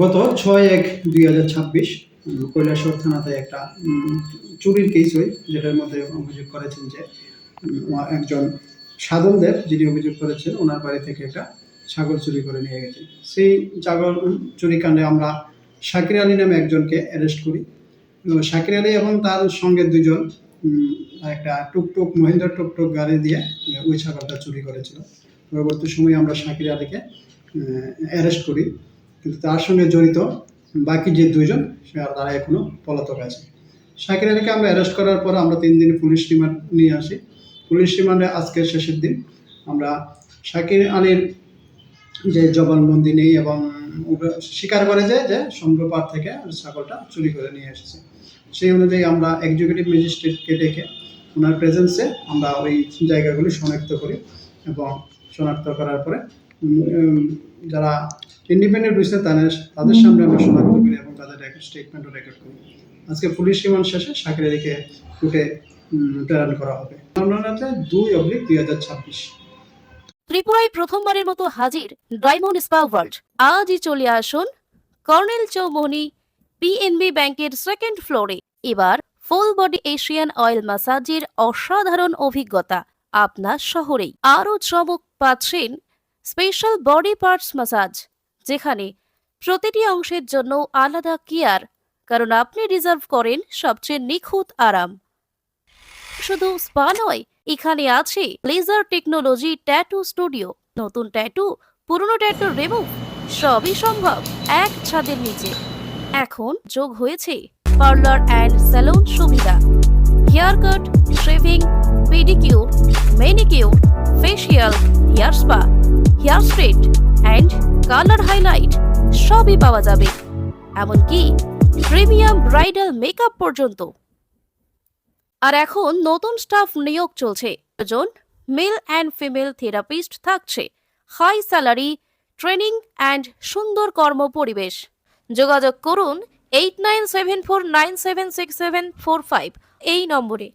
গত ছয় এক দুই হাজার ছাব্বিশ কৈলাসর থানাতে একটা চুরির কেস হয়, যেটার মধ্যে অভিযোগ করেছেন যে একজন সাধনদেব যিনি অভিযোগ করেছেন, ওনার বাড়ি থেকে একটা ছাগল চুরি করে নিয়ে গেছে। সেই ছাগল চুরি কাণ্ডে আমরা শাকির আলী নামে একজনকে অ্যারেস্ট করি। শাকির আলী এবং তার সঙ্গে দুজন একটা টুকটুক, মহিন্দ্র টুকটুক গাড়ি দিয়ে, ওই ছাগলটা চুরি করেছিল। পরবর্তী সময়ে আমরা শাকির আলীকে অ্যারেস্ট করি। কিন্তু তার সঙ্গে জড়িত বাকি যে দুইজন, সে আর তারা এখনও পলাতক আছে। শাকির আলীকে আমরা অ্যারেস্ট করার পর আমরা তিন দিন পুলিশ রিমান্ড নিয়ে আসি। পুলিশ রিমান্ডে আজকের শেষের দিন আমরা শাকির আলীর যে জবানবন্দি নেই এবং স্বীকার করে যে যে সমুদ্রপাড় থেকে ছাগলটা চুরি করে নিয়ে এসেছে। সেই অনুযায়ী আমরা এক্সিকিউটিভ ম্যাজিস্ট্রেটকে ডেকে ওনার প্রেজেন্সে আমরা ওই জায়গাগুলি শনাক্ত করি এবং শনাক্ত করার পরে যারা ইন্ডিপেন্ডেন্ট রয়েছে তাদের তাদের সামনে আমরা শনাক্ত করি এবং তাদের স্টেটমেন্টও রেকর্ড করি। আজকে পুলিশ রিমান্ড শেষে সাকির আলীকে কোর্টে উম, প্রেরণ করা হবে। মামলাতে দুই অব্লিক দুই হাজার ছাব্বিশ। ত্রিপুরায় প্রথমবারের মতো হাজির ডায়মন্ড স্পা ওয়ার্ল্ড। আজই চলে আসুন কর্নেল চৌমনি পিএনবি ব্যাংকের সেকেন্ড ফ্লোরে এবার ফুল বডি এশিয়ান অয়েল ম্যাসাজের অসাধারণ অভিজ্ঞতা আপনার শহরেই। আরও চমক পাচ্ছেন স্পেশাল বডি পার্টস ম্যাসাজ যেখানে প্রতিটি অংশের জন্য আলাদা কেয়ার কারণ আপনি রিজার্ভ করেন সবচেয়ে নিখুঁত আরাম। শুধু স্পা নয়, এখানে আছে লেজার টেকনোলজি ট্যাটু স্টুডিও নতুন ট্যাটু পুরনো ট্যাটু রিমুভ সবই সম্ভব এক ছাদের নিচে। এখন যোগ হয়েছে পার্লার অ্যান্ড স্যালুন সুবিধা। Hair cut shaving pedicure manicure facial hair spa hair straight and colour highlight সবই পাওয়া যাবে। এমনকি প্রিমিয়াম ব্রাইডাল মেকআপ পর্যন্ত। আর এখন নতুন স্টাফ নিয়োগ চলছে। জন মেল অ্যান্ড ফিমেল থেরাপিস্ট থাকছে। হাই স্যালারি, ট্রেনিং অ্যান্ড সুন্দর কর্ম পরিবেশ। যোগাযোগ করুন eight nine seven four nine seven six seven four five এই নম্বরে।